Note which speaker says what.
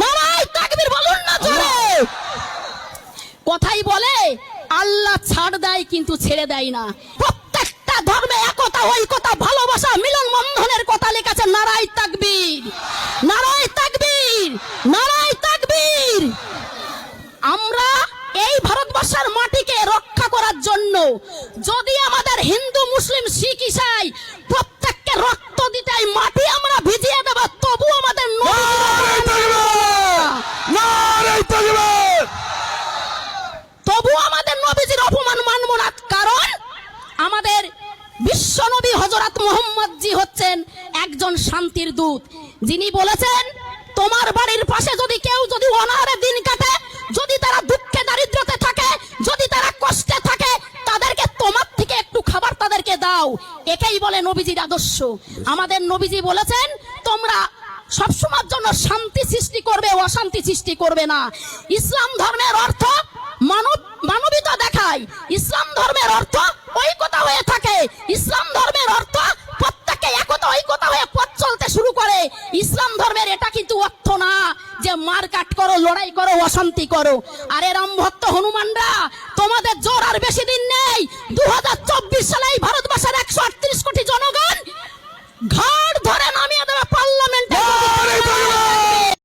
Speaker 1: না কথাই বলে, আল্লাহ ছাড় দেয় কিন্তু ছেড়ে দেয় না। প্রত্যেকটা ধর্মে একতা ঐকতা ভালোবাসা, মিলন বন্ধনের কথা লেখা নারায় তাকবীর। নারায় তাকবীর নারায় তাকবীর। আমরা এই ভারতবর্ষের মাটিকে রক্ষা করার জন্য যদি আমাদের হিন্দু, মুসলিম, শিখ, ইসাই প্রত্যেককে রক্ত দিতে এই মাটি আমরা ভিজিয়ে দেব তবু আমাদের নবীজির অপমান তবু আমাদের নবীজির অপমান মানব না, কারণ আমাদের বিশ্ব নবী হজরত মোহাম্মদ জি হচ্ছেন একজন শান্তির দূত। যিনি বলেছেন, তোমার বাড়ির পাশে যদি কেউ যদি অনাহারে দিন কাটে, যদি তারা দুঃখে দারিদ্রতে থাকে, যদি তারা কষ্টে থাকে, তাদেরকে তোমার থেকে একটু খাবার তাদেরকে দাও। একেই বলে নবীজির আদর্শ। আমাদের নবীজি বলেছেন, তোমরা সবসময়ের জন্য শান্তি সৃষ্টি করবে, অশান্তি সৃষ্টি করবে না। ইসলাম ধর্মের অর্থ মানব মানবিতা দেখায়। ইসলাম ধর্মের অর্থ ঐকতা হয়ে থাকে। ইসলাম ধর্মের অর্থ প্রত্যেকে একতা ঐকতা হয়ে পথ চলতে শুরু করে। ইসলাম ধর্মের এটা কিন্তু অর্থ না যে মার কাট করো, লড়াই করো, অশান্তি করো। আরে রাম ভক্ত হনুমানরা, তোমাদের জোর আর বেশি দিন নেই।